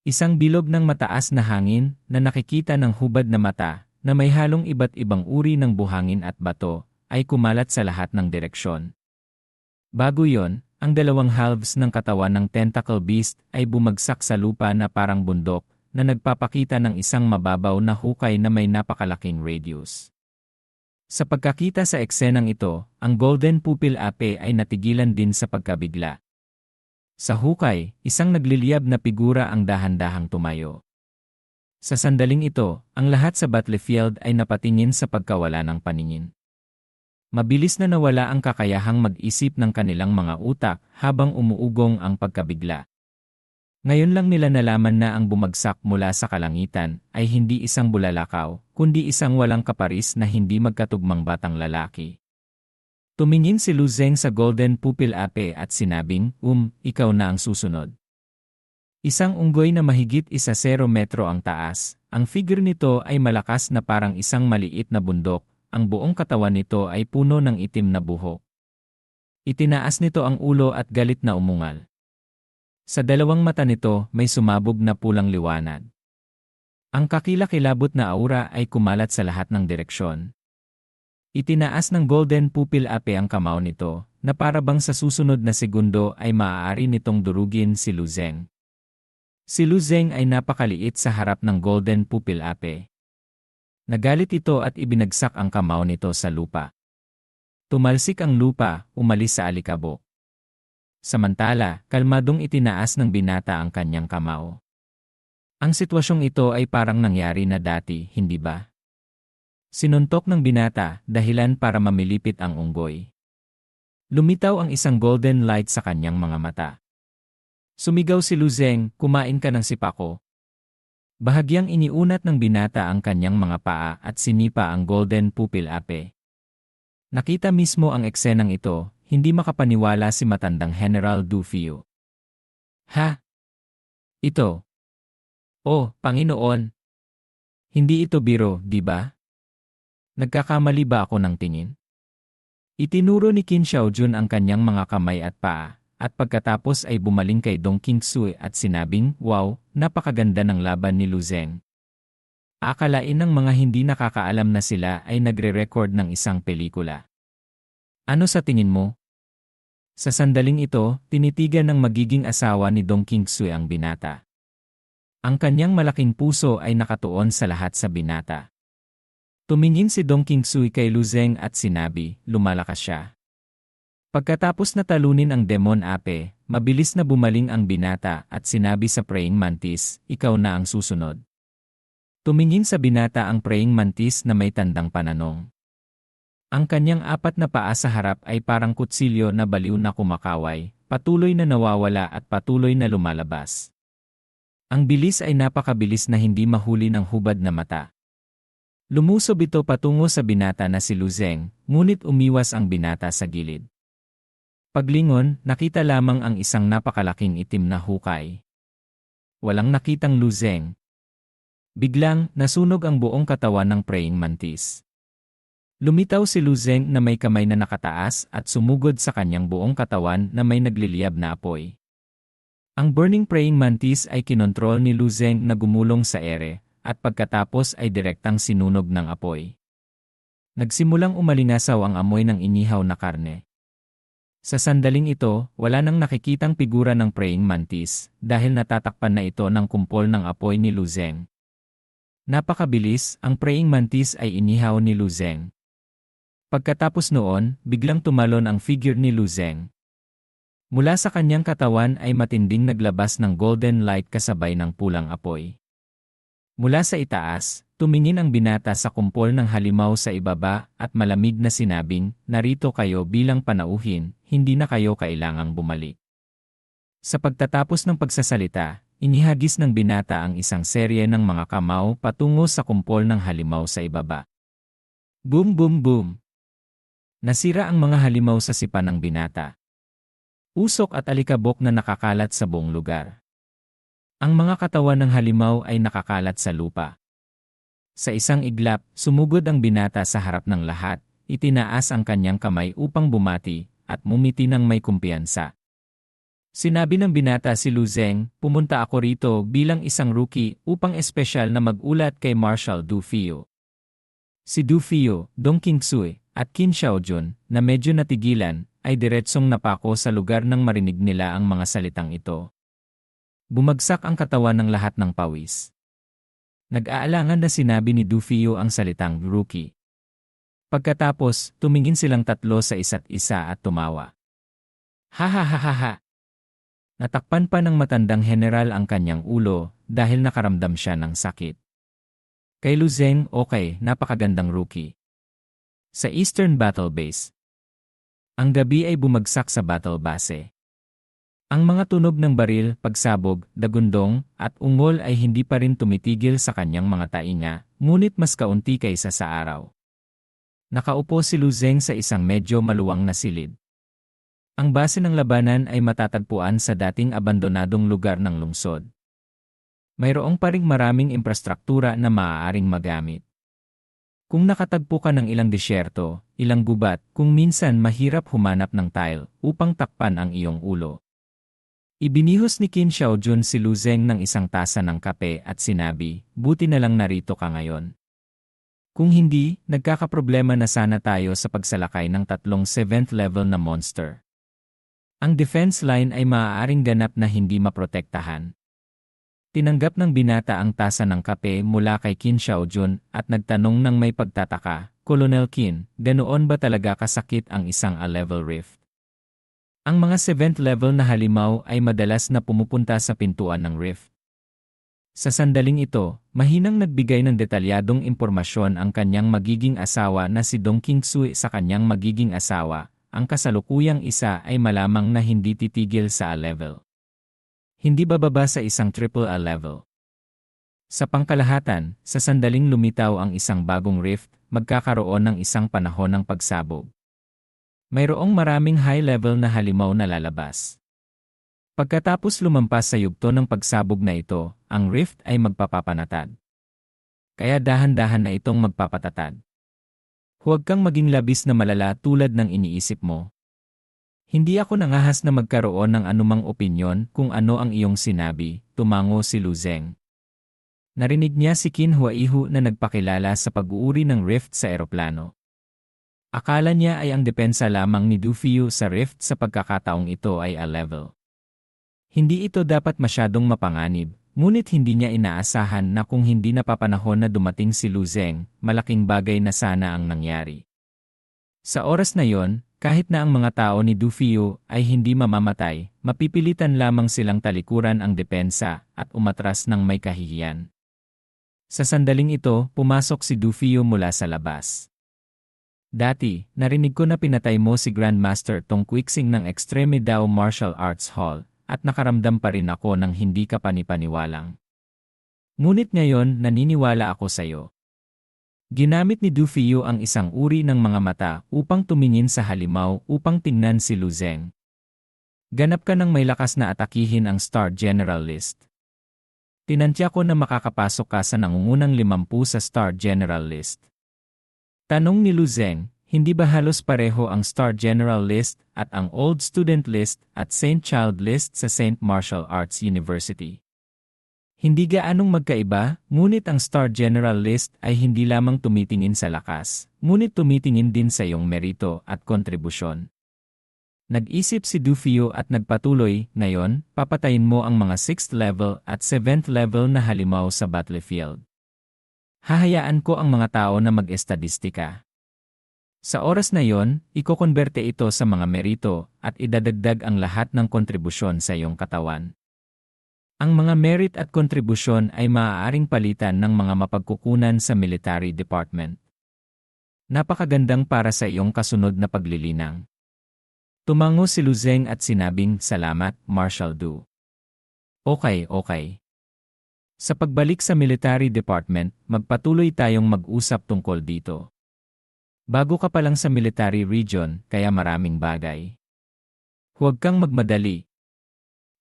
Isang bilog ng mataas na hangin na nakikita ng hubad na mata na may halong iba't ibang uri ng buhangin at bato ay kumalat sa lahat ng direksyon. Bago yon, ang dalawang halves ng katawan ng tentacle beast ay bumagsak sa lupa na parang bundok na nagpapakita ng isang mababaw na hukay na may napakalaking radius. Sa pagkakita sa eksenang ito, ang golden pupil ape ay natigilan din sa pagkabigla. Sa hukay, isang nagliliyab na figura ang dahan-dahang tumayo. Sa sandaling ito, ang lahat sa battlefield ay napatingin sa pagkawala ng paningin. Mabilis na nawala ang kakayahang mag-isip ng kanilang mga utak habang umuugong ang pagkabigla. Ngayon lang nila nalaman na ang bumagsak mula sa kalangitan ay hindi isang bulalakaw, kundi isang walang kaparis na hindi magkatugmang batang lalaki. Tumingin si Luzeng sa golden pupil ape at sinabing, Um, ikaw na ang susunod. Isang unggoy na mahigit isa zero metro ang taas, ang figure nito ay malakas na parang isang maliit na bundok, ang buong katawan nito ay puno ng itim na buhok. Itinaas nito ang ulo at galit na umungal. Sa dalawang mata nito may sumabog na pulang liwanag. Ang kakilakilabot na aura ay kumalat sa lahat ng direksyon. Itinaas ng golden pupil ape ang kamao nito, na parabang sa susunod na segundo ay maaari nitong durugin si Luzeng. Si Luzeng ay napakaliit sa harap ng golden pupil ape. Nagalit ito at ibinagsak ang kamao nito sa lupa. Tumalsik ang lupa, umalis sa alikabok. Samantala, kalmadong itinaas ng binata ang kanyang kamao. Ang sitwasyong ito ay parang nangyari na dati, hindi ba? Sinuntok ng binata, dahilan para mamilipit ang unggoy. Lumitaw ang isang golden light sa kanyang mga mata. Sumigaw si Luzeng, kumain ka ng sipako. Bahagyang iniunat ng binata ang kanyang mga paa at sinipa ang golden pupil ape. Nakita mismo ang eksenang ito, hindi makapaniwala si matandang General Dufio. Ha? Ito. Oh, Panginoon. Hindi ito biro, di ba? Nagkakamali ba ako ng tingin? Itinuro ni Qin Xiaojun ang kanyang mga kamay at paa, at pagkatapos ay bumaling kay Dong Qingxue at sinabing, Wow, napakaganda ng laban ni Luzeng. Akalain ng mga hindi nakakaalam na sila ay nagre-record ng isang pelikula. Ano sa tingin mo? Sa sandaling ito, tinitigan ng magiging asawa ni Dong Qingxue ang binata. Ang kanyang malaking puso ay nakatuon sa lahat sa binata. Tumingin si Dong Qingxue kay Luzeng at sinabi, lumalakas siya. Pagkatapos na talunin ang demon ape, mabilis na bumaling ang binata at sinabi sa praying mantis, ikaw na ang susunod. Tumingin sa binata ang praying mantis na may tandang pananong. Ang kanyang apat na paa sa harap ay parang kutsilyo na baliw na kumakaway, patuloy na nawawala at patuloy na lumalabas. Ang bilis ay napakabilis na hindi mahuli ng hubad na mata. Lumusob ito patungo sa binata na si Luzeng, ngunit umiwas ang binata sa gilid. Paglingon, nakita lamang ang isang napakalaking itim na hukay. Walang nakitang Luzeng. Biglang, nasunog ang buong katawan ng praying mantis. Lumitaw si Luzeng na may kamay na nakataas at sumugod sa kanyang buong katawan na may nagliliyab na apoy. Ang burning praying mantis ay kinontrol ni Luzeng na gumulong sa ere, at pagkatapos ay direktang sinunog ng apoy. Nagsimulang umalingasaw ang amoy ng inihaw na karne. Sa sandaling ito, wala nang nakikitang figura ng praying mantis dahil natatakpan na ito ng kumpol ng apoy ni Luzeng. Napakabilis, ang praying mantis ay inihaw ni Luzeng. Pagkatapos noon, biglang tumalon ang figure ni Luzeng. Mula sa kanyang katawan ay matinding naglabas ng golden light kasabay ng pulang apoy. Mula sa itaas, tumingin ang binata sa kumpol ng halimaw sa ibaba at malamig na sinabing, narito kayo bilang panauhin, hindi na kayo kailangang bumalik. Sa pagtatapos ng pagsasalita, inihagis ng binata ang isang serye ng mga kamao patungo sa kumpol ng halimaw sa ibaba. Boom boom boom! Nasira ang mga halimaw sa sipa ng binata. Usok at alikabok na nakakalat sa buong lugar. Ang mga katawan ng halimaw ay nakakalat sa lupa. Sa isang iglap, sumugod ang binata sa harap ng lahat, itinaas ang kanyang kamay upang bumati, at mumiti ng may kumpiyansa. Sinabi ng binata si Lu Zeng, pumunta ako rito bilang isang rookie upang espesyal na magulat kay Marshal Du Fio. Si Du Fio, Dong King Sui, at Qin Xiaojun, na medyo natigilan, ay diretsong napako sa lugar nang marinig nila ang mga salitang ito. Bumagsak ang katawan ng lahat ng pawis. Nag-aalangan na sinabi ni Du Fio ang salitang rookie. Pagkatapos, tumingin silang tatlo sa isa't isa at tumawa. Ha ha ha ha ha! Natakpan pa ng matandang general ang kanyang ulo dahil nakaramdam siya ng sakit. Kay Luzeng, okay, napakagandang rookie. Sa Eastern Battle Base. Ang gabi ay bumagsak sa battle base. Ang mga tunog ng baril, pagsabog, dagundong, at ungol ay hindi pa rin tumitigil sa kanyang mga tainga, ngunit mas kaunti kaysa sa araw. Nakaupo si Luzeng sa isang medyo maluwang na silid. Ang base ng labanan ay matatagpuan sa dating abandonadong lugar ng lungsod. Mayroong pa ring maraming infrastruktura na maaaring magamit. Kung nakatagpo ka ng ilang disyerto, ilang gubat, kung minsan mahirap humanap ng tile upang takpan ang iyong ulo. Ibinihos ni Qin Xiaojun si Lu Zeng ng isang tasa ng kape at sinabi, buti na lang narito ka ngayon. Kung hindi, nagkakaproblema na sana tayo sa pagsalakay ng tatlong 7th level na monster. Ang defense line ay maaaring ganap na hindi maprotektahan. Tinanggap ng binata ang tasa ng kape mula kay Qin Xiaojun at nagtanong ng may pagtataka, Colonel Qin, ganoon ba talaga kasakit ang isang A-level rift? Ang mga 7th level na halimaw ay madalas na pumupunta sa pintuan ng rift. Sa sandaling ito, mahinang nagbigay ng detalyadong impormasyon ang kanyang magiging asawa na si Dong Kingsui sa kanyang magiging asawa, ang kasalukuyang isa ay malamang na hindi titigil sa A-level. Hindi bababa sa isang triple A level. Sa pangkalahatan, sa sandaling lumitaw ang isang bagong rift, magkakaroon ng isang panahon ng pagsabog. Mayroong maraming high-level na halimaw na lalabas. Pagkatapos lumampas sa yugto ng pagsabog na ito, ang rift ay magpapapanatad. Kaya dahan-dahan na itong magpapatatad. Huwag kang maging labis na malala tulad ng iniisip mo. Hindi ako nangahas na magkaroon ng anumang opinyon kung ano ang iyong sinabi, tumango si Luzeng. Narinig niya si Qin Huaihu na nagpakilala sa pag-uuri ng rift sa eroplano. Akala niya ay ang depensa lamang ni Dufiu sa rift sa pagkakataong ito ay A-level. Hindi ito dapat masyadong mapanganib, Ngunit hindi niya inaasahan na kung hindi napapanahon na dumating si Luzeng, malaking bagay na sana ang nangyari. Sa oras na yon, kahit na ang mga tao ni Dufio ay hindi mamamatay, mapipilitan lamang silang talikuran ang depensa at umatras ng may kahihiyan. Sa sandaling ito, pumasok si Dufio mula sa labas. Dati, narinig ko na pinatay mo si Grandmaster Tong Quixing ng Extreme Dao Martial Arts Hall, at nakaramdam pa rin ako ng hindi ka panipaniwalang. Ngunit ngayon naniniwala ako sa iyo. Ginamit ni Dufiyo ang isang uri ng mga mata upang tumingin sa halimaw upang tingnan si Luzeng. Ganap ka ng may lakas na atakihin ang Star General List. Tinantya ko na makakapasok ka sa nangungunang limampu sa Star General List. Tanong ni Luzeng, hindi ba halos pareho ang Star General List at ang Old Student List at St. Child List sa St. Martial Arts University? Hindi gaanong magkaiba, ngunit ang Star General List ay hindi lamang tumitingin sa lakas, ngunit tumitingin din sa iyong merito at kontribusyon. Nag-isip si Dufio at nagpatuloy, ngayon, papatayin mo ang mga 6th level at 7th level na halimaw sa battlefield. Hahayaan ko ang mga tao na mag-estadistika. Sa oras na yon, ikokonberte ito sa mga merito at idadagdag ang lahat ng kontribusyon sa iyong katawan. Ang mga merit at kontribusyon ay maaaring palitan ng mga mapagkukunan sa military department. Napakagandang para sa iyong kasunod na paglilinang. Tumango si Luzeng at sinabing, Salamat, Marshal Du. Okay, okay. Sa pagbalik sa military department, magpatuloy tayong mag-usap tungkol dito. Bago ka pa lang sa military region, kaya maraming bagay. Huwag kang magmadali.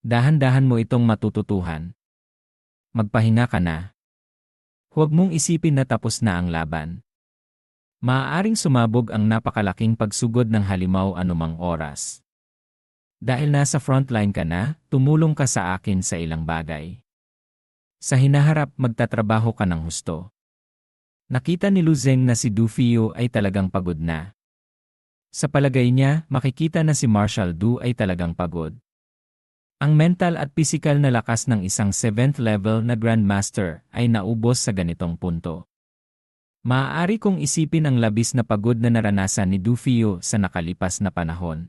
Dahan-dahan mo itong matututuhan. Magpahinga ka na. Huwag mong isipin na tapos na ang laban. Maaaring sumabog ang napakalaking pagsugod ng halimaw anumang oras. Dahil nasa frontline ka na, tumulong ka sa akin sa ilang bagay. Sa hinaharap, magtatrabaho ka ng husto. Nakita ni Luzeng na si Dufio ay talagang pagod na. Sa palagay niya, makikita na si Marshall Du ay talagang pagod. Ang mental at physical na lakas ng isang 7th level na Grandmaster ay naubos sa ganitong punto. Maaari kong isipin ang labis na pagod na naranasan ni Dufio sa nakalipas na panahon.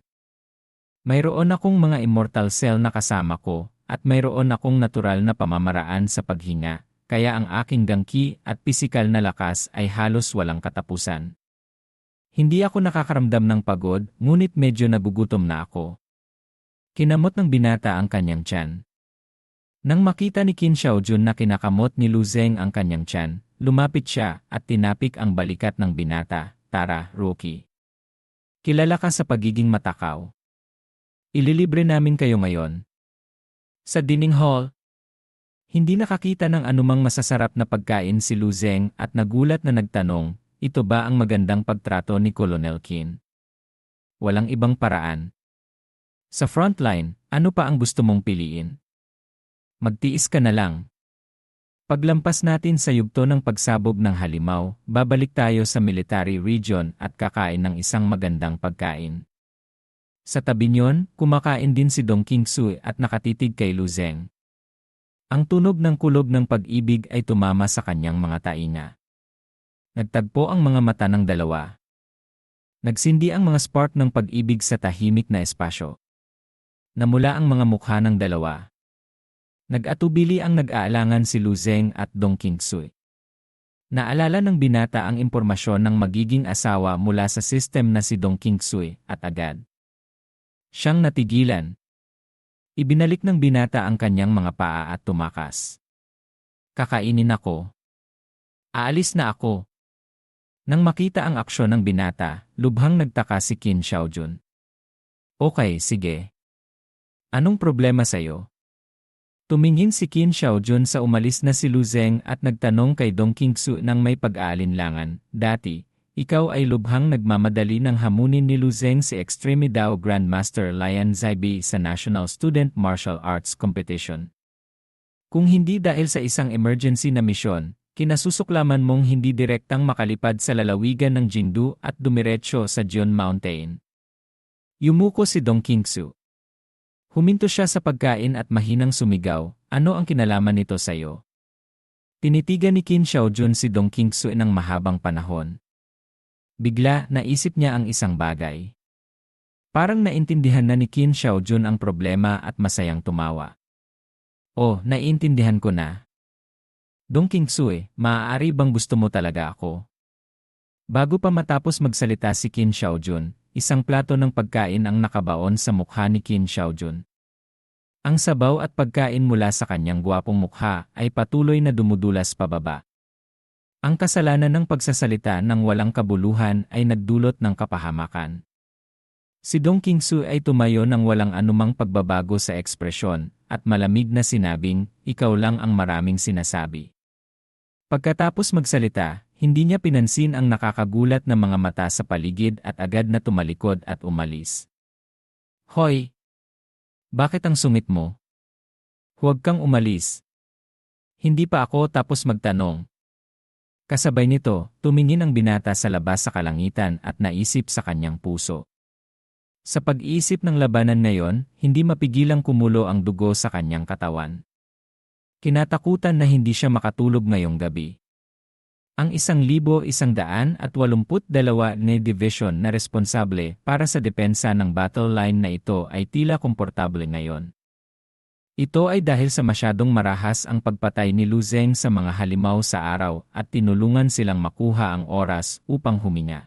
Mayroon akong mga immortal cell na kasama ko, at mayroon akong natural na pamamaraan sa paghinga, kaya ang aking gangki at pisikal na lakas ay halos walang katapusan. Hindi ako nakakaramdam ng pagod, ngunit medyo nagugutom na ako. Kinamot ng binata ang kanyang tiyan. Nang makita ni Qin Xiaojun na kinakamot ni Lu Zeng ang kanyang tiyan, lumapit siya at tinapik ang balikat ng binata, Tara, rookie. Kilala ka sa pagiging matakaw. Ililibre namin kayo ngayon. Sa dining hall, hindi nakakita ng anumang masasarap na pagkain si Lu Zeng at nagulat na nagtanong, ito ba ang magandang pagtrato ni Colonel Qin? Walang ibang paraan. Sa frontline, ano pa ang gusto mong piliin? Magtiis ka na lang. Paglampas natin sa yugto ng pagsabog ng halimaw, babalik tayo sa military region at kakain ng isang magandang pagkain. Sa tabi niyon, kumakain din si Dong Qingsu at nakatitig kay Lu Zeng. Ang tunog ng kulob ng pag-ibig ay tumama sa kanyang mga tainga. Nagtagpo ang mga mata ng dalawa. Nagsindi ang mga spark ng pag-ibig sa tahimik na espasyo. Namula ang mga mukha ng dalawa. Nag-atubili ang nag-aalangan si Lu Zeng at Dong Qingsu. Naalala ng binata ang impormasyon ng magiging asawa mula sa system na si Dong Qingsu at agad. Siyang natigilan. Ibinalik ng binata ang kanyang mga paa at tumakas. Kakainin ako. Aalis na ako. Nang makita ang aksyon ng binata, lubhang nagtaka si Qin Xiaojun. Okay, sige. Anong problema sa'yo? Tumingin si Qin Xiaojun sa umalis na si Lu Zeng at nagtanong kay Dong Qingsu nang may pag-aalinlangan. Dati, ikaw ay lubhang nagmamadali ng hamunin ni Luzeng si Extreme Dao Grandmaster Lian Zaibi sa National Student Martial Arts Competition. Kung hindi dahil sa isang emergency na misyon, kinasusuklaman mong hindi direktang makalipad sa lalawigan ng Jindu at dumiretso sa Jion Mountain. Yumuko si Dong Qingsu. Huminto siya sa pagkain at mahinang sumigaw, ano ang kinalaman nito sa'yo? Tinitigan ni Qin Xiaojun si Dong Qingsu ng mahabang panahon. Bigla, naisip niya ang isang bagay. Parang naintindihan na ni Qin Xiaojun ang problema at masayang tumawa. Oh, naiintindihan ko na. Dong Kingsue, maaari bang gusto mo talaga ako? Bago pa matapos magsalita si Qin Xiaojun, isang plato ng pagkain ang nakabaon sa mukha ni Qin Xiaojun. Ang sabaw at pagkain mula sa kanyang gwapong mukha ay patuloy na dumudulas pababa. Ang kasalanan ng pagsasalita ng walang kabuluhan ay nagdulot ng kapahamakan. Si Dong Qingsu ay tumayo ng walang anumang pagbabago sa ekspresyon at malamig na sinabing, ikaw lang ang maraming sinasabi. Pagkatapos magsalita, hindi niya pinansin ang nakakagulat na mga mata sa paligid at agad na tumalikod at umalis. Hoy! Bakit ang sungit mo? Huwag kang umalis. Hindi pa ako tapos magtanong, Kasabay nito, tumingin ang binata sa labas sa kalangitan at naisip sa kanyang puso. Sa pag-iisip ng labanan ngayon, hindi mapigilang kumulo ang dugo sa kanyang katawan. Kinatakutan na hindi siya makatulog ngayong gabi. Ang isang libo isang daan at walumput dalawa na division na responsable para sa depensa ng battle line na ito ay tila komportable ngayon. Ito ay dahil sa masyadong marahas ang pagpatay ni Lu Zeng sa mga halimaw sa araw at tinulungan silang makuha ang oras upang huminga.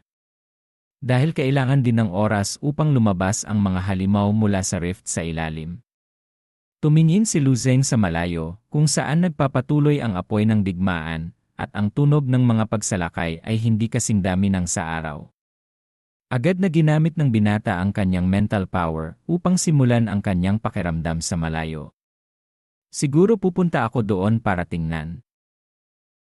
Dahil kailangan din ng oras upang lumabas ang mga halimaw mula sa rift sa ilalim. Tumingin si Lu Zeng sa malayo kung saan nagpapatuloy ang apoy ng digmaan at ang tunog ng mga pagsalakay ay hindi kasing dami ng sa araw. Agad na ginamit ng binata ang kanyang mental power upang simulan ang kanyang pakiramdam sa malayo. Siguro pupunta ako doon para tingnan.